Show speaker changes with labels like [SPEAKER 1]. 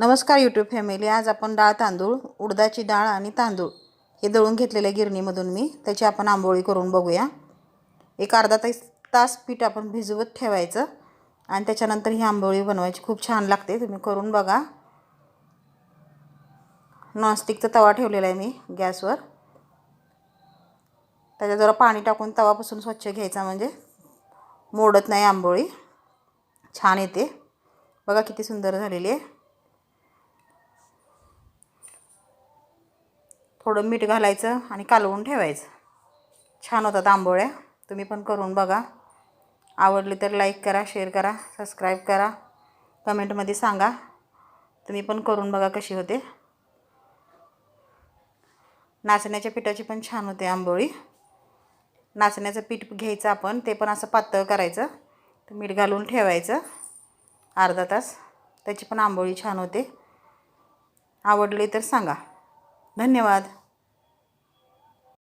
[SPEAKER 1] नमस्कार YouTube family आज आपण डाळ तांदूळ उडदाची डाळ आणि तांदूळ हे दळून घेतलेल्या गिरणीमधून मी त्याची आपण आंबोळी करून बघूया. एक अर्धा तास तास पीठ आपण भिजवत ठेवायचं आणि त्याच्यानंतर ही आंबोळी बनवायची. खूप छान लागते तुम्ही करून बघा. नॉनस्टिकचा तवा ठेवलेला आहे मी गॅसवर. त्याच्यात जरा पाणी टाकून तवापासून स्वच्छ घ्यायचा म्हणजे मोडत नाही आंबोळी. छान येते. बघा किती सुंदर झालेली आहे. थोडं मीठ घालायचं आणि कालवून ठेवायचं. छान होतात आंबोळ्या. तुम्ही पण करून बघा. आवडली तर लाईक करा शेअर करा सबस्क्राईब करा. कमेंटमध्ये सांगा. तुम्ही पण करून बघा कशी होते. नाचण्याच्या पिठाची पण छान होते आंबोळी. नाचण्याचं पीठ घ्यायचं आपण ते पण असं पातळ करायचं. मीठ घालून ठेवायचं. अर्धा तास. त्याची पण आंबोळी छान होते. आवडली तर सांगा. धन्यवाद.